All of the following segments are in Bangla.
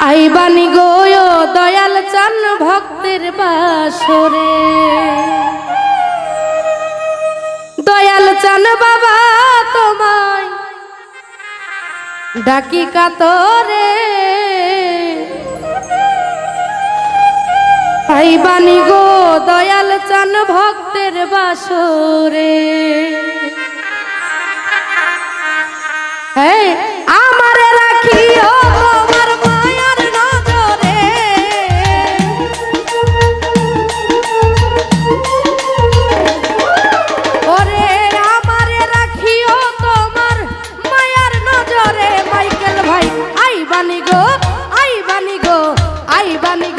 আইবানি গো, দয়াল চান ভক্তের বাসরে। দয়াল চান বাবা তোমায় ডাকি কাতরে। আইবানি গো, দয়াল চান ভক্তের বাসরে। হ্যাঁ আইবানি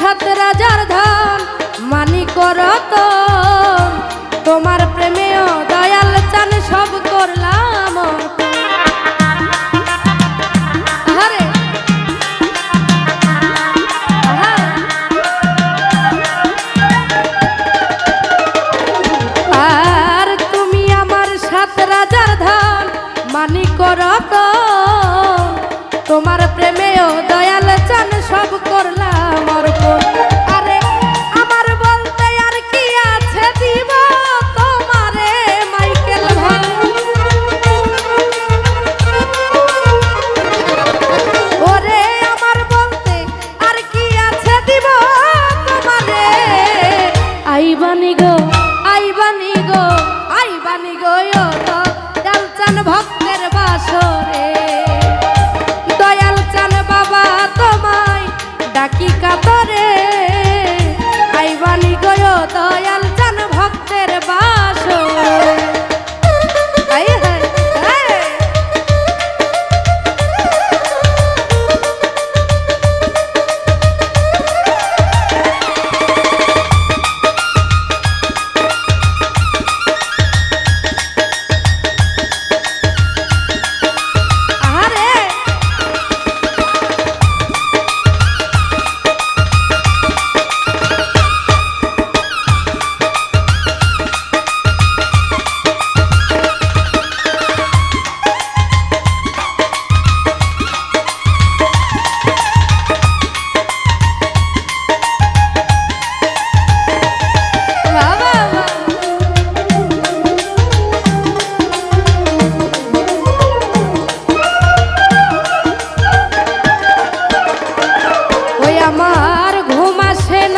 সাত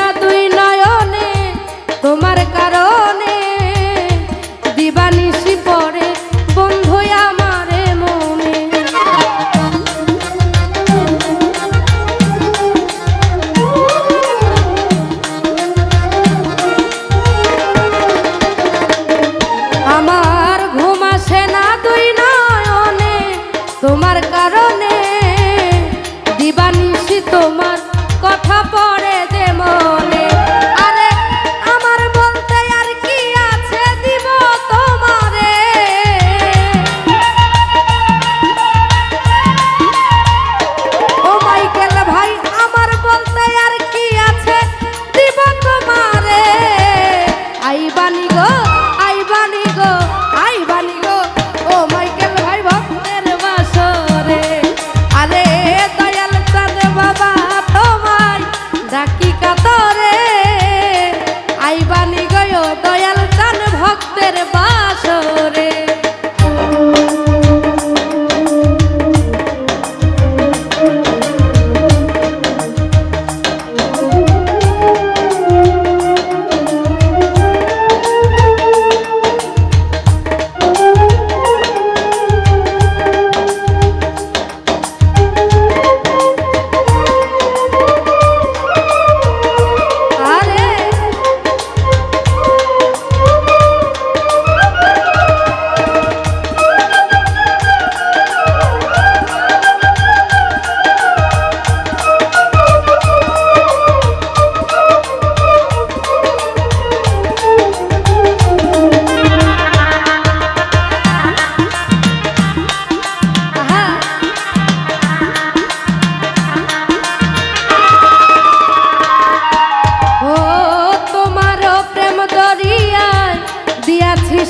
na doença.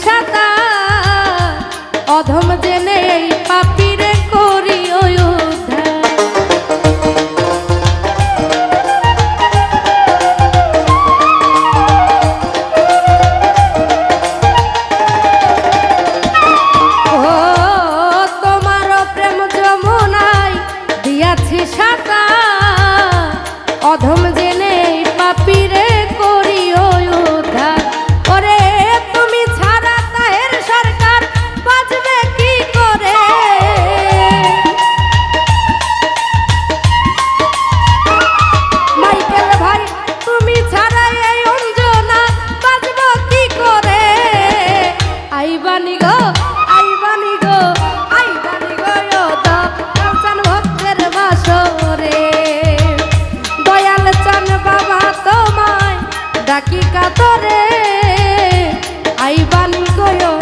সাতা তরে আইবান কয়